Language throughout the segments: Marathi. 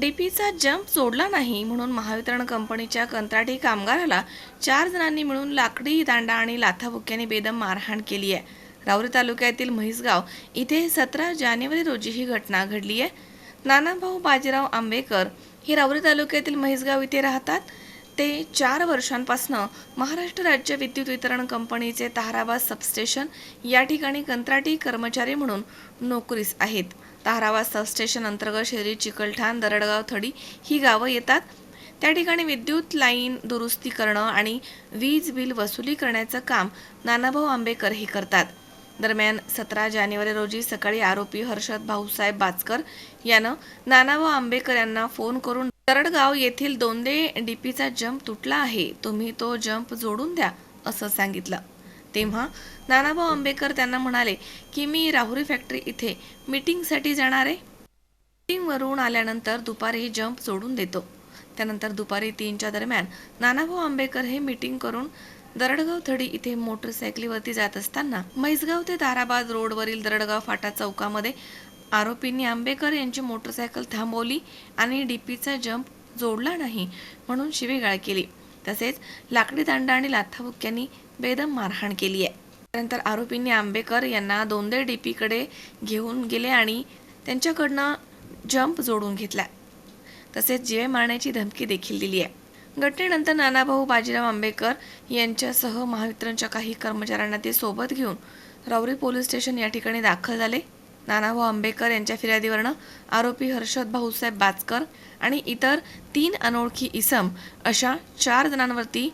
डीपीचा जंप सोडला नाही म्हणून महावितरण कंपनीच्या कंत्राटी कामगाराला चार जणांनी मिळून लाकडी दांडा आणि लाथाबुक्याने बेदम मारहाण केली आहे. राऊरी तालुक्यातील म्हैसगाव इथे सतरा जानेवारी रोजी ही घटना घडली आहे. नानाभाऊ बाजीराव आंबेकर हे राऊरी तालुक्यातील म्हैसगाव इथे राहतात. ते चार वर्षांपासून महाराष्ट्र राज्य विद्युत वितरण कंपनीचे ताहराबाद सबस्टेशन या ठिकाणी कंत्राटी कर्मचारी म्हणून नोकरीस आहेत. ताहराबाद सबस्टेशन अंतर्गत शेरी चिकलठाण दरडगाव थडी ही गावं येतात. त्या ठिकाणी विद्युत लाईन दुरुस्ती करणं आणि वीज बिल वसुली करण्याचं काम नानाभाऊ आंबेकर हे करतात. दरम्यान सतरा जानेवारी रोजी सकाळी आरोपी हर्षद भाऊसाहेब बाचकर यानं नानाभाऊ आंबेकर यांना फोन करून दरडगाव येथील दोंदे डीपीचा जंप तुटला आहे. तुम्ही तो जंप जोडून द्या असं सांगितलं. तेव्हा नानाभाऊ आंबेकर त्यांना म्हणाले की मी राहुरी फॅक्टरी इथे मीटिंगसाठी जाणार आहे. मीटिंगवरून आल्यानंतर दुपारी जंप जोडून देतो. त्यानंतर दुपारी तीनच्या दरम्यान नानाभाऊ आंबेकर हे मीटिंग करून दरडगाव थडी इथे मोटरसायकलीवरती जात असताना म्हैसगाव ते दाराबाद रोडवरील दरडगाव फाटा चौकामध्ये आरोपींनी आंबेकर यांची मोटरसायकल थांबवली आणि डीपीचा जंप जोडला नाही म्हणून शिवेगाळ केली. तसेच लाकडी दांडा आणि लाथाबुक्यांनी बेदम मारहाण केली आहे. त्यानंतर आरोपींनी आंबेकर यांना दोंदे डीपीकडे घेऊन गेले आणि त्यांच्याकडनं जंप जोडून घेतला. तसेच जीवे मारण्याची धमकी देखील दिली आहे. घटनेनंतर नानाभाऊ बाजीराव आंबेकर यांच्यासह महावितरणच्या काही कर्मचाऱ्यांना ते सोबत घेऊन रावरी पोलीस स्टेशन या ठिकाणी दाखल झाले. नानाभाऊ आंबेकर यांच्या फिर्यादीवरनं आरोपी हर्षद भाऊसाहेब बाचकर आणि इतर तीन अनोळखी इसम अशा चार जणांवरती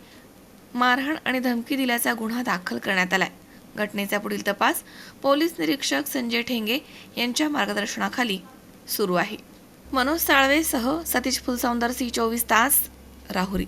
मारहाण आणि धमकी दिल्याचा गुन्हा दाखल करण्यात आलाय. घटनेचा पुढील तपास पोलीस निरीक्षक संजय ठेंगे यांच्या मार्गदर्शनाखाली सुरू आहे. मनोज साळवेसह सतीश फुलसौंदर सी चोवीस तास राहुरी.